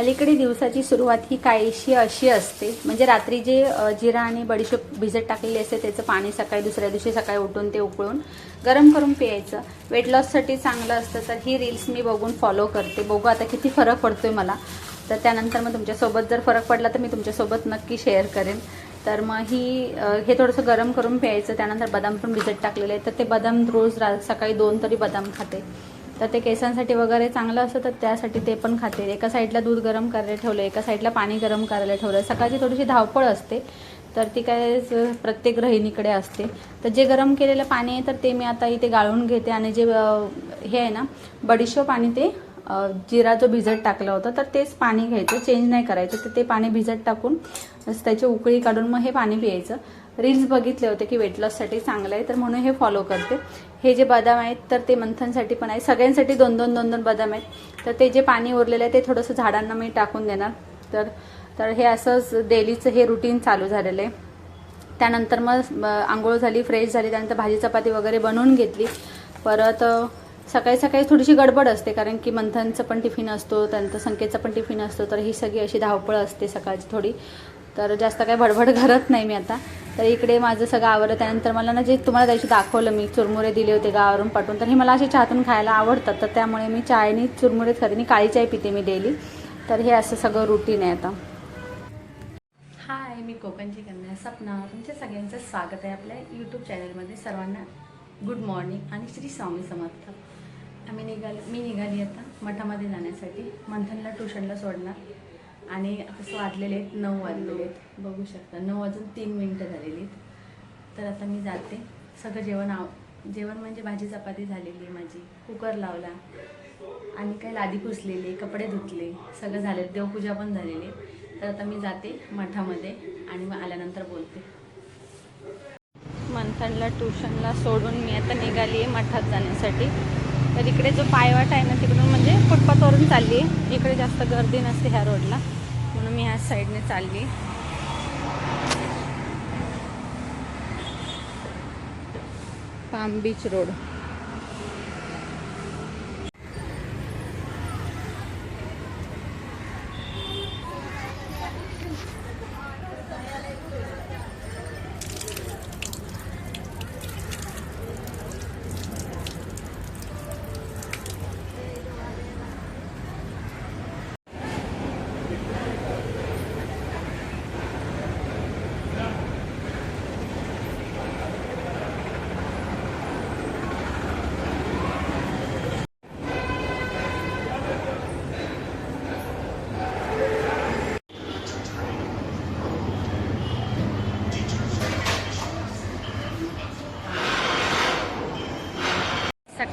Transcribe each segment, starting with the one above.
अलीकडे दिवसाची सुरुवात ही काहीशी अशी असते. म्हणजे रात्री जे जिरा आणि बडीशेप भिजत टाकलेली असते त्याचं पाणी सकाळी दुसऱ्या दिवशी सकाळी उठून ते उकळून गरम करून प्यायचं. वेट लॉससाठी चांगलं असतं तर ही रील्स मी बघून फॉलो करते. बघू आता किती फरक पडतोय मला. तर त्यानंतर मग तुमच्यासोबत जर फरक पडला तर मी तुमच्यासोबत नक्की शेअर करेन. तर मग ही हे थोडंसं गरम करून प्यायचं. त्यानंतर बदाम पण भिजत टाकलेले आहे तर ते बदाम रोज रा सकाळी दोन तरी बदाम खाते. तर ते केसांसाठी वगैरे चांगलं असतं तर त्यासाठी ते पण खाते. एका साईडला दूध गरम करायला ठेवलं एका साईडला पाणी गरम करायला ठेवलं. सकाळची थोडीशी धावपळ असते तर ती काय प्रत्येक गृहिणीकडे असते. तर जे गरम केलेलं पाणी आहे तर ते मी आता इथे गाळून घेते. आणि जे हे आहे ना बडीशेप आणि ते जिरा जो भिजत टाकला होता तर तेच पाणी घ्यायचं. चेंज नाही करायचं तर ते पाणी भिजत टाकून त्याची उकळी काढून मग हे पाणी पियायचं. रील्स बघितले होते की वेट लॉससाठी चांगलं आहे तर म्हणून हे फॉलो करते. हे जे बदाम आहेत तर ते मंथनसाठी पण आहे. सगळ्यांसाठी दोन दोन दोन दोन बदाम आहेत. तर ते जे पाणी उरलेलं आहे ते थोडंसं झाडांना मी टाकून देणार. तर तर हे असंच डेलीचं हे रुटीन चालू झालेलं आहे. त्यानंतर मग आंघोळ झाली फ्रेश झाली त्यानंतर भाजी चपाती वगैरे बनवून घेतली. परत सकाळी सकाळी थोडीशी गडबड असते कारण की मंथनचं पण टिफिन असतो त्यानंतर संकेतचा पण टिफिन असतो. तर ही सगळी अशी धावपळ असते सकाळची थोडी. तर जास्त काही भडभड करत नाही मी आता. तर इकडे माझं सगळं आवडलं त्यानंतर मला ना जे तुम्हाला त्याशी दाखवलं मी चुरमुरे दिले होते गावावरून पाठवून तर हे मला असे चहातून खायला आवडतात. तर त्यामुळे मी चायनी चुरमुरेच खाते मी काळी चाय पिते मी डेली तर हे असं सगळं रुटीन आहे आता. हाय मी कोकणची कन्या सपना. तुमच्या सगळ्यांचं स्वागत आहे आपल्या यूट्यूब चॅनलमध्ये सर्वांना गुड मॉर्निंग आणि श्री स्वामी समर्थ. आम्ही निघाली मी निघाली आता मठामध्ये जाण्यासाठी. मंथनला ट्युशनला सोडणार. आणि आता वाजलेले आहेत नऊ वाजलेले आहेत. बघू शकता नऊ वाजून तीन मिनटं झालेली आहेत. तर आता मी जाते. सगळं जेवण आव जेवण म्हणजे भाजी चपाती झालेली आहे माझी. कुकर लावला. आणि काही लादी पुसलेली कपडे धुतले. सगळं झाले. देवपूजा पण झालेली आहे. तर आता मी जाते मठामध्ये आणि मग आल्यानंतर बोलते. मंथनला ट्युशनला सोडून मी आता निघाली आहे मठात जाण्यासाठी. तर इकडे जो पायवाट आहे ना तिकडून म्हणजे फुटपाथवरून चालली आहे. इकडे जास्त गर्दी नसते ह्या रोडला. मी आज साईडने चालली. Palm Beach Road.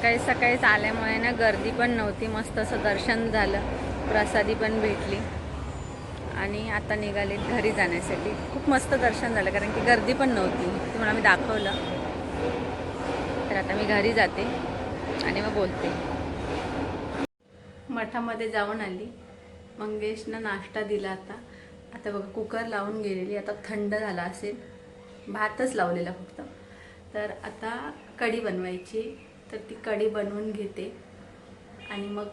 सकाळी सकाळीच आल्यामुळे ना गर्दी पण नव्हती. मस्त असं दर्शन झालं. प्रसादी पण भेटली. आणि आता निघाली घरी जाण्यासाठी. खूप मस्त दर्शन झालं कारण की गर्दी पण नव्हती. तुम्हाला मी दाखवलं. तर आता मी घरी जाते आणि मग बोलते. मठामध्ये जाऊन आली. मंगेशनं नाश्ता दिला आता. आता बघा कुकर लावून गेलेली. आता थंड झाला असेल. भातच लावलेला फक्त. तर आता कढी बनवायची. तर ती कढी बनवून घेते. आणि मग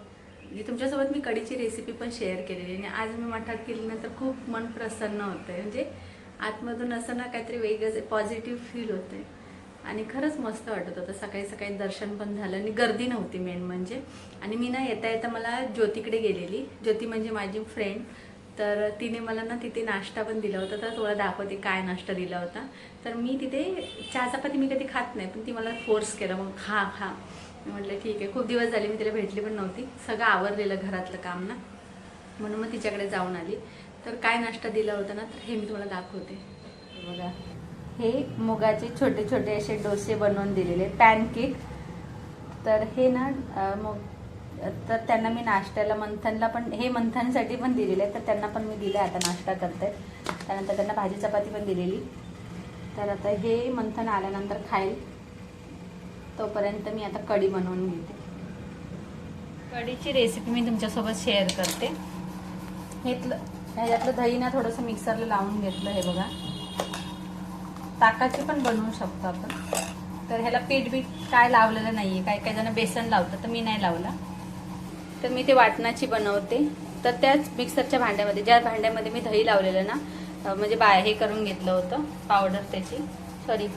जी तुमच्यासोबत मी कढीची रेसिपी पण शेअर केलेली आणि आज मी मठात केल्यानंतर खूप मन प्रसन्न होतं आहे म्हणजे आतमधून असं ना काहीतरी वेगळंच पॉझिटिव्ह फील होतं आहे आणि खरंच मस्त वाटत होतं. सकाळी सकाळी दर्शन पण झालं आणि गर्दी नव्हती मेन म्हणजे. आणि मी ना येता येता मला ज्योतीकडे गेलेली. ज्योती म्हणजे माझी फ्रेंड तर तिने मला ना तिथे नाश्ता पण दिला होता. तर थोडा दाखवते काय नाश्ता दिला होता. तर मी तिथे चहा चपाती मी कधी खात नाही पण ती मला फोर्स केला. मग खा खा. मी म्हटलं ठीक आहे. खूप दिवस झाले मी तिला भेटली पण नव्हती. सगळं आवरलेलं घरातलं काम ना. म्हणून मग तिच्याकडे जाऊन आली. तर काय नाश्ता दिला होता ना तर हे मी तुम्हाला दाखवते. बघा. हे मुगाचे छोटे छोटे असे डोसे बनवून दिलेले. पॅनकेक. तर हे ना मग तर त्यांना मी नाश्त्याला मंथनला पण हे मंथनसाठी पण दिलेले आहे तर त्यांना पण मी दिलं आता नाश्ता करते. त्यानंतर त्यांना भाजी चपाती पण दिलेली. तर आता हे मंथन आल्यानंतर खाईल. तोपर्यंत मी आता कढी बनवून घेते. कढीची रेसिपी मी तुमच्यासोबत शेअर करते. हेतलं ह्याच्यातलं दही ना थोडंसं मिक्सरला लावून घेतलं हे बघा. ताकाची पण बनवू शकतो आपण. तर ह्याला पीठ बीठ काय लावलेलं नाहीये. काही काही जण बेसन लावतात तर मी नाही लावला. तर मी ते वाटणाची बनवते. तर त्याच मिक्सरच्या भांड्यामध्ये ज्या भांड्यामध्ये मी दही लावलेलं ना म्हणजे बा हे करून घेतलं होतं पावडर त्याची. सॉरी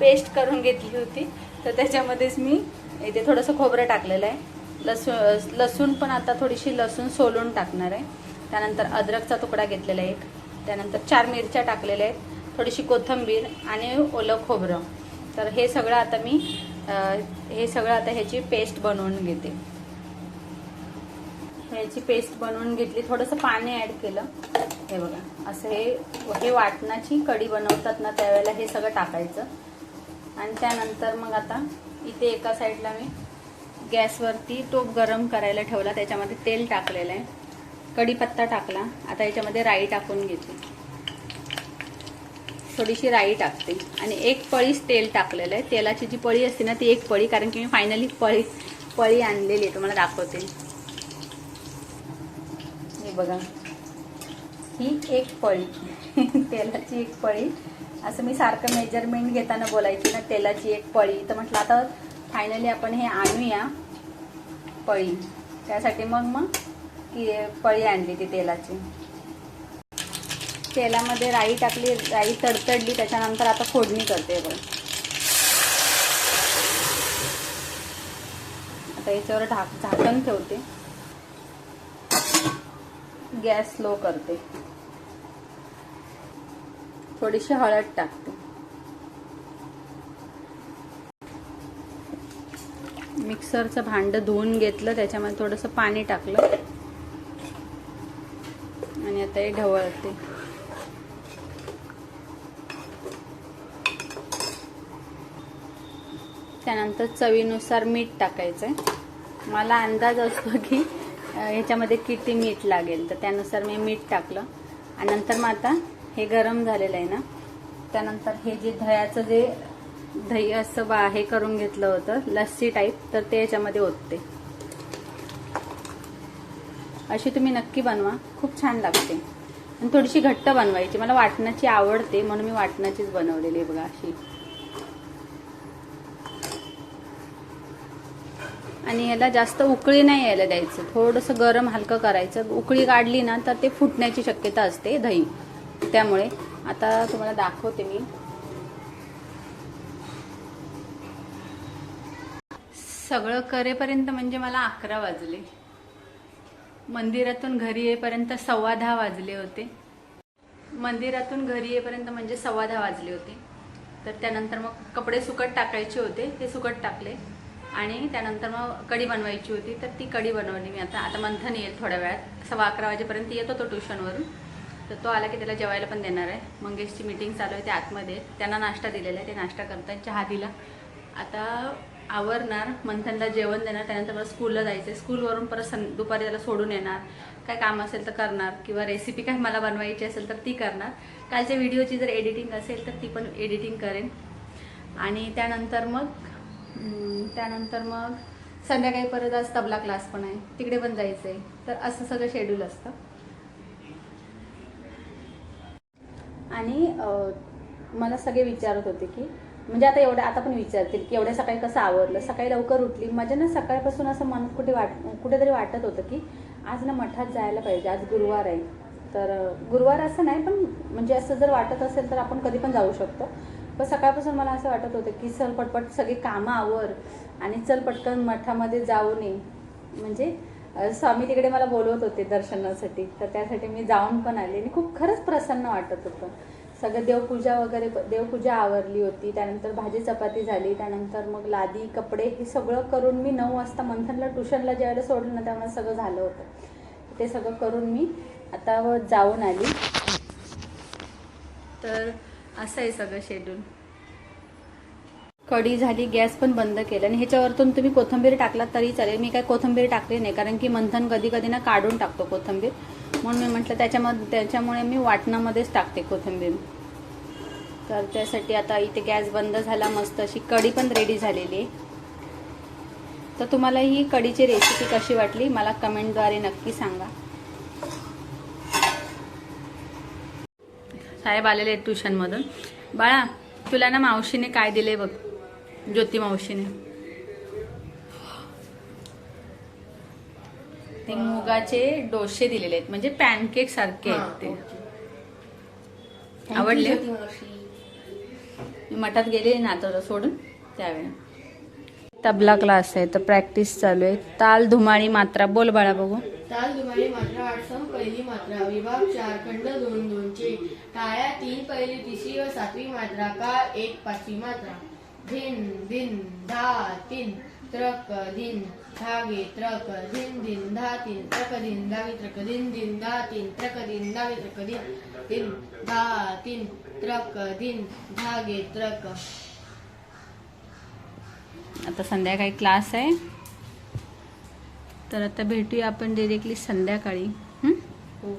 पेस्ट करून घेतली होती. तर त्याच्यामध्येच मी इथे थोडंसं खोबरं टाकलेलं आहे. लसूण लसूण पण आता थोडीशी लसूण सोलून टाकणार आहे. त्यानंतर अद्रकचा तुकडा घेतलेला आहे एक. त्यानंतर चार मिरच्या टाकलेल्या आहेत. थोडीशी कोथिंबीर आणि ओलं खोबरं. तर हे सगळं आता मी हे सगळं आता ह्याची पेस्ट बनवून घेते. ह्याची पेस्ट बनवून घेतली. थोडंसं पाणी ॲड केलं. हे बघा. असं हे हे वाटणाची कढी बनवतात ना त्यावेळेला हे सगळं टाकायचं. आणि त्यानंतर मग आता इथे एका साईडला मी गॅसवरती टोप गरम करायला ठेवला. त्याच्यामध्ये तेल टाकलेलं आहे. कढीपत्ता टाकला. आता याच्यामध्ये राई टाकून घेते. थोडीशी राई टाकते. आणि एक पळीच तेल टाकलेलं आहे. तेलाची जी पळी असते ना ती एक पळी. कारण की मी फायनली पळी पळी आणलेली आहे. तुम्हाला दाखवते. बघा. ही एक पळी तेलाची एक पळी असं मी सारखं मेजरमेंट घेताना बोलायची ना तेलाची एक पळी तर म्हटलं आता फायनली आपण हे आणूया पळी त्यासाठी मग मग की पळी आणली ती तेलाची. तेलामध्ये राई टाकली राई तडतडली त्याच्यानंतर आता फोडणी करते बघ. आता याच्यावर ढाक झाकण ठेवते. गॅस स्लो करते. थोडीशी हळद टाकते. मिक्सरचं भांडं धुवून घेतलं त्याच्यामध्ये थोडंसं पाणी टाकलं. आणि आता हे ढवळते. त्यानंतर चवीनुसार मीठ टाकायचं मला अंदाज असतो की ह्याच्यामध्ये किती मीठ लागेल तर त्यानुसार मी मीठ टाकलं. आणि नंतर मग आता हे गरम झालेलं आहे ना त्यानंतर हे जे दह्याचं जे दही असं बा हे करून घेतलं होतं लस्सी टाईप तर ते याच्यामध्ये ओतते. अशी तुम्ही नक्की बनवा खूप छान लागते. आणि थोडीशी घट्ट बनवायची मला वाटणाची आवडते म्हणून मी वाटणाचीच बनवलेली आहे बघा अशी. आणि याला जास्त उकळी नाही यायला द्यायचं. थोडंसं गरम हलकं करायचं. उकळी काढली ना तर ते फुटण्याची शक्यता असते दही. त्यामुळे आता तुम्हाला दाखवते मी. सगळं करेपर्यंत म्हणजे मला अकरा वाजले. मंदिरातून घरी येईपर्यंत सव्वा दहा वाजले होते. मंदिरातून घरी येईपर्यंत म्हणजे सव्वा दहा वाजले होते. तर त्यानंतर मग कपडे सुकट टाकायचे होते. ते सुकट टाकले. आणि त्यानंतर मग कढी बनवायची होती तर ती कढी बनवली मी आता. आता मंथन येईल थोड्या वेळात. सव्वा अकरा वाजेपर्यंत येतो तो ट्युशनवरून. तर तो आला की त्याला जेवायला पण देणार आहे. मंगेशची मीटिंग चालू आहे ते आतमध्ये. त्यांना नाश्ता दिलेला आहे. ते नाश्ता करतात चहा दिला. आता आवरणार मंथनला जेवण देणार. त्यानंतर मला स्कूलला जायचं आहे स्कूलवरून परत सं दुपारी त्याला सोडून येणार. काय काम असेल तर करणार. किंवा रेसिपी काय मला बनवायची असेल तर ती करणार. कालच्या व्हिडिओची जर एडिटिंग असेल तर ती पण एडिटिंग करेन. आणि त्यानंतर मग त्यानंतर मग संध्याकाळी परत आज तबला क्लास पण आहे. तिकडे पण जायचं आहे तर असं सगळं शेड्यूल असतं. आणि मला सगळे विचारत होते की म्हणजे आता एवढ्या आता पण विचारतील की एवढ्या सकाळी कसं आवरलं? सकाळी लवकर उठली. माझ्या ना सकाळपासून असं मन कुठे वाट कुठेतरी वाटत होतं की आज ना मठात जायला पाहिजे. आज गुरुवार आहे. तर गुरुवार असं नाही पण म्हणजे असं जर वाटत असेल तर आपण कधी पण जाऊ शकतो. पण सकाळपासून मला असं वाटत होतं की चल पटपट सगळी कामं आवर आणि चल पटकन मठामध्ये जाऊ नये. म्हणजे स्वामी तिकडे मला बोलवत होते दर्शनासाठी. तर त्यासाठी मी जाऊन पण आले आणि खूप खरंच प्रसन्न वाटत होतं. सगळं देवपूजा वगैरे देवपूजा आवरली होती. त्यानंतर भाजी चपाती झाली. त्यानंतर मग लादी कपडे हे सगळं करून मी नऊ वाजता मंथनला ट्युशनला ज्यावेळेला सोडलं ना त्यामुळे सगळं झालं होतं. ते सगळं करून मी आता जाऊन आली. तर असं आहे सगळं शेड्यूल कढी झाली गॅस पण बंद केला. आणि ह्याच्यावरतून तुम्ही कोथिंबीर टाकलात तरी चालेल. मी काय कोथिंबीर टाकली नाही कारण की मंथन कधी कधी ना काढून टाकतो कोथिंबीर. म्हणून मी म्हटलं त्याच्यामध्ये त्याच्यामुळे मी वाटणामध्येच टाकते कोथिंबीर. तर त्यासाठी आता इथे गॅस बंद झाला मस्त अशी कढी पण रेडी झालेली आहे. तर तुम्हाला ही कढीची रेसिपी कशी वाटली मला कमेंटद्वारे नक्की सांगा. साहेब आलेले आहेत ट्युशनमधून. बाळा तुला ना मावशीने काय दिले बघ ज्योती मावशीने. ते मुगाचे डोसे दिलेले आहेत म्हणजे पॅनकेक सारखे आहेत ते. आवडले? मी मठात गेले ना आता सोडून त्यावेळी. तबला क्लास आहे तर प्रॅक्टिस चालू आहे. ताल धुमाळी मात्रा बोल बाळा बघू. ताल दुमारी मात्रा आठ सम पहिली मात्रा विभाग चार खंड दोन दोनचे. टाळ्या तीन पहिली तिसरी व सातवी मात्रा का एक पाचवी मात्रा. धिन दिन धा तीन. त्रक दिन धागे त्रक दिन दिन धा तीन. त्रक दिन धागे त्रक दिन दिन धा तीन. त्रक दिन धागे त्रक दिन दिन धा तीन. त्रक दिन धागे त्रक. आता संध्याकाळी क्लास आहे. तर आता भेटूया आपण डिरेक्टली संध्याकाळी हो.